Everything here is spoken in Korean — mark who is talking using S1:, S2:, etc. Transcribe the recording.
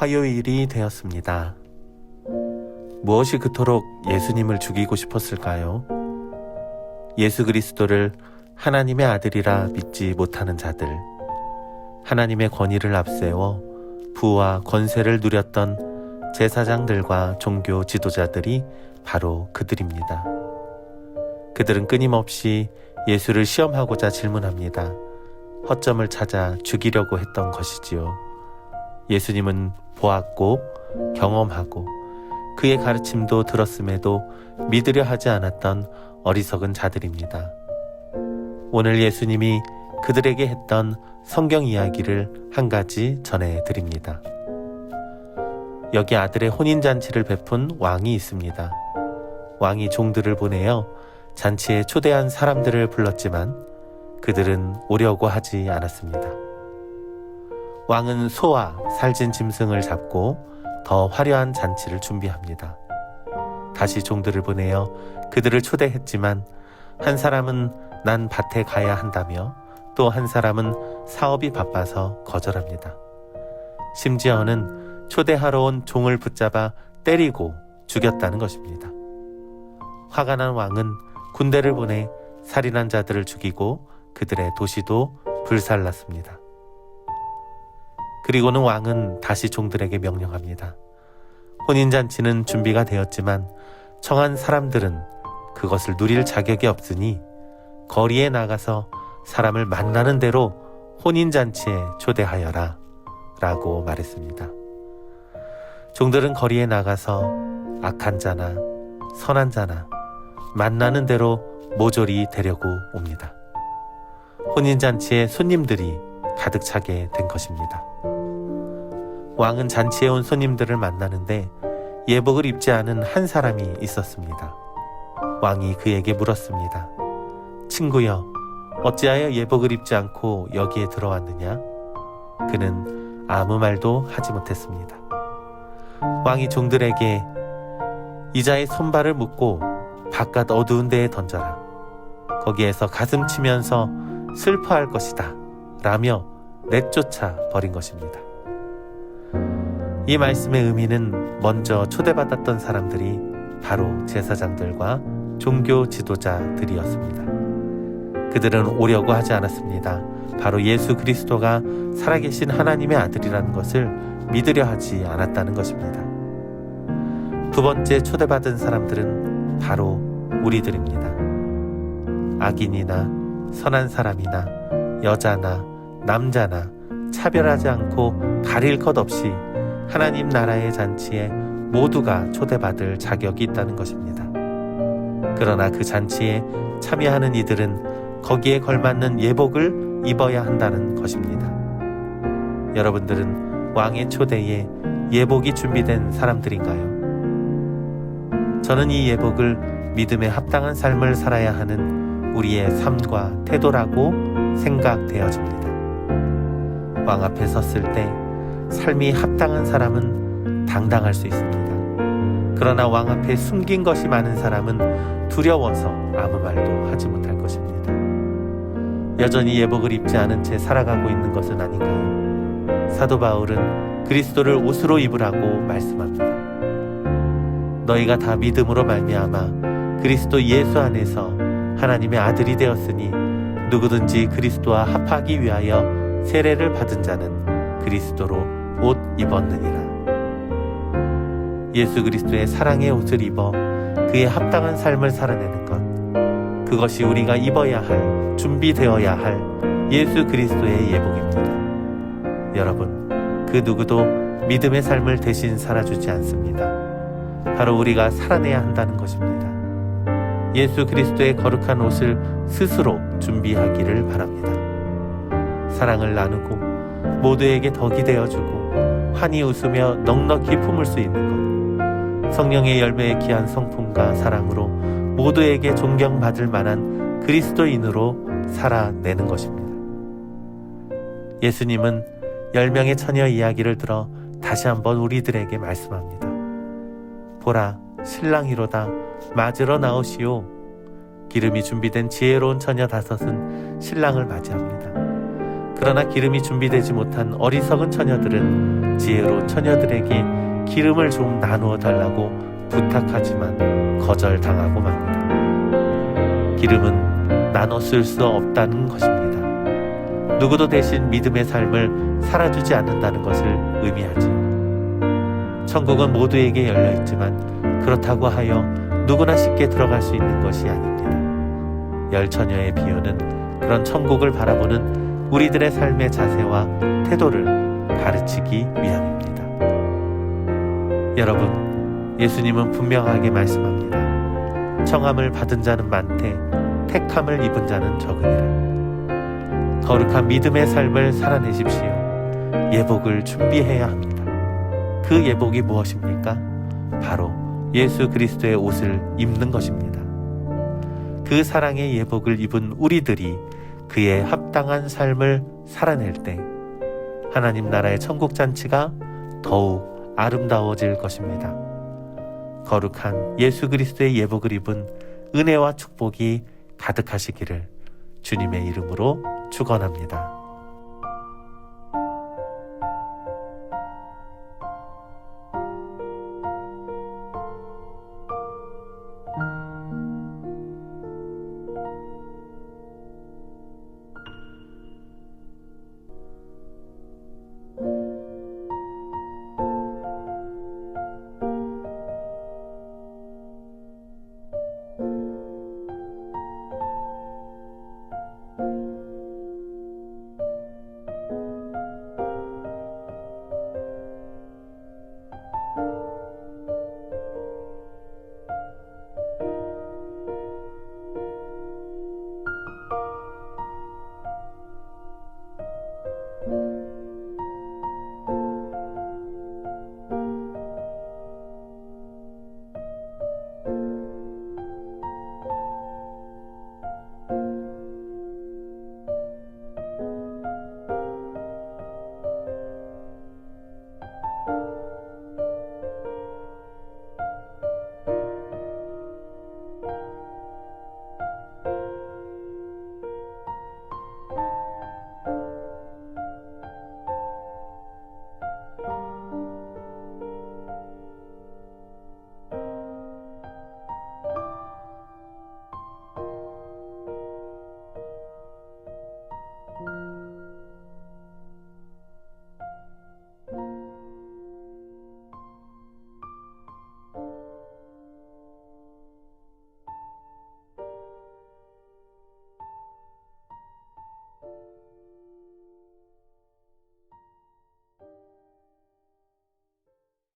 S1: 화요일이 되었습니다. 무엇이 그토록 예수님을 죽이고 싶었을까요? 예수 그리스도를 하나님의 아들이라 믿지 못하는 자들, 하나님의 권위를 앞세워 부와 권세를 누렸던 제사장들과 종교 지도자들이 바로 그들입니다. 그들은 끊임없이 예수를 시험하고자 질문합니다. 허점을 찾아 죽이려고 했던 것이지요. 예수님은 보았고 경험하고 그의 가르침도 들었음에도 믿으려 하지 않았던 어리석은 자들입니다. 오늘 예수님이 그들에게 했던 성경 이야기를 한 가지 전해 드립니다. 여기 아들의 혼인잔치를 베푼 왕이 있습니다. 왕이 종들을 보내어 잔치에 초대한 사람들을 불렀지만 그들은 오려고 하지 않았습니다. 왕은 소와 살진 짐승을 잡고 더 화려한 잔치를 준비합니다. 다시 종들을 보내어 그들을 초대했지만 한 사람은 난 밭에 가야 한다며 또 한 사람은 사업이 바빠서 거절합니다. 심지어는 초대하러 온 종을 붙잡아 때리고 죽였다는 것입니다. 화가 난 왕은 군대를 보내 살인한 자들을 죽이고 그들의 도시도 불살랐습니다. 그리고는 왕은 다시 종들에게 명령합니다. 혼인잔치는 준비가 되었지만 청한 사람들은 그것을 누릴 자격이 없으니 거리에 나가서 사람을 만나는 대로 혼인잔치에 초대하여라 라고 말했습니다. 종들은 거리에 나가서 악한 자나 선한 자나 만나는 대로 모조리 되려고 옵니다. 혼인잔치에 손님들이 가득 차게 된 것입니다. 왕은 잔치에 온 손님들을 만나는데 예복을 입지 않은 한 사람이 있었습니다. 왕이 그에게 물었습니다. 친구여, 어찌하여 예복을 입지 않고 여기에 들어왔느냐? 그는 아무 말도 하지 못했습니다. 왕이 종들에게 이자의 손발을 묶고 바깥 어두운 데에 던져라. 거기에서 가슴 치면서 슬퍼할 것이다. 라며 내쫓아 버린 것입니다. 이 말씀의 의미는 먼저 초대받았던 사람들이 바로 제사장들과 종교 지도자들이었습니다. 그들은 오려고 하지 않았습니다. 바로 예수 그리스도가 살아계신 하나님의 아들이라는 것을 믿으려 하지 않았다는 것입니다. 두 번째 초대받은 사람들은 바로 우리들입니다. 악인이나 선한 사람이나 여자나 남자나 차별하지 않고 가릴 것 없이 하나님 나라의 잔치에 모두가 초대받을 자격이 있다는 것입니다. 그러나 그 잔치에 참여하는 이들은 거기에 걸맞는 예복을 입어야 한다는 것입니다. 여러분들은 왕의 초대에 예복이 준비된 사람들인가요? 저는 이 예복을 믿음에 합당한 삶을 살아야 하는 우리의 삶과 태도라고 생각되어집니다. 왕 앞에 섰을 때 삶이 합당한 사람은 당당할 수 있습니다. 그러나 왕 앞에 숨긴 것이 많은 사람은 두려워서 아무 말도 하지 못할 것입니다. 여전히 예복을 입지 않은 채 살아가고 있는 것은 아닌가요? 사도 바울은 그리스도를 옷으로 입으라고 말씀합니다. 너희가 다 믿음으로 말미암아 그리스도 예수 안에서 하나님의 아들이 되었으니 누구든지 그리스도와 합하기 위하여 세례를 받은 자는 그리스도로 옷 입었느니라. 예수 그리스도의 사랑의 옷을 입어 그의 합당한 삶을 살아내는 것. 그것이 우리가 입어야 할, 준비되어야 할 예수 그리스도의 예복입니다. 여러분, 그 누구도 믿음의 삶을 대신 살아주지 않습니다. 바로 우리가 살아내야 한다는 것입니다. 예수 그리스도의 거룩한 옷을 스스로 준비하기를 바랍니다. 사랑을 나누고 모두에게 덕이 되어주고 환히 웃으며 넉넉히 품을 수 있는 것. 성령의 열매의 귀한 성품과 사랑으로 모두에게 존경받을 만한 그리스도인으로 살아내는 것입니다. 예수님은 열 명의 처녀 이야기를 들어 다시 한번 우리들에게 말씀합니다. 보라, 신랑이로다, 맞으러 나오시오. 기름이 준비된 지혜로운 처녀 다섯은 신랑을 맞이합니다. 그러나 기름이 준비되지 못한 어리석은 처녀들은 지혜로운 처녀들에게 기름을 좀 나누어 달라고 부탁하지만 거절당하고 맙니다. 기름은 나눠 쓸 수 없다는 것입니다. 누구도 대신 믿음의 삶을 살아주지 않는다는 것을 의미하지요. 천국은 모두에게 열려 있지만 그렇다고 하여 누구나 쉽게 들어갈 수 있는 것이 아닙니다. 열 처녀의 비유는 그런 천국을 바라보는 우리들의 삶의 자세와 태도를 가르치기 위함입니다. 여러분, 예수님은 분명하게 말씀합니다. 청함을 받은 자는 많되 택함을 입은 자는 적으니라. 거룩한 믿음의 삶을 살아내십시오. 예복을 준비해야 합니다. 그 예복이 무엇입니까? 바로 예수 그리스도의 옷을 입는 것입니다. 그 사랑의 예복을 입은 우리들이 그의 합당한 삶을 살아낼 때 하나님 나라의 천국 잔치가 더욱 아름다워질 것입니다. 거룩한 예수 그리스도의 예복을 입은 은혜와 축복이 가득하시기를 주님의 이름으로 축원합니다.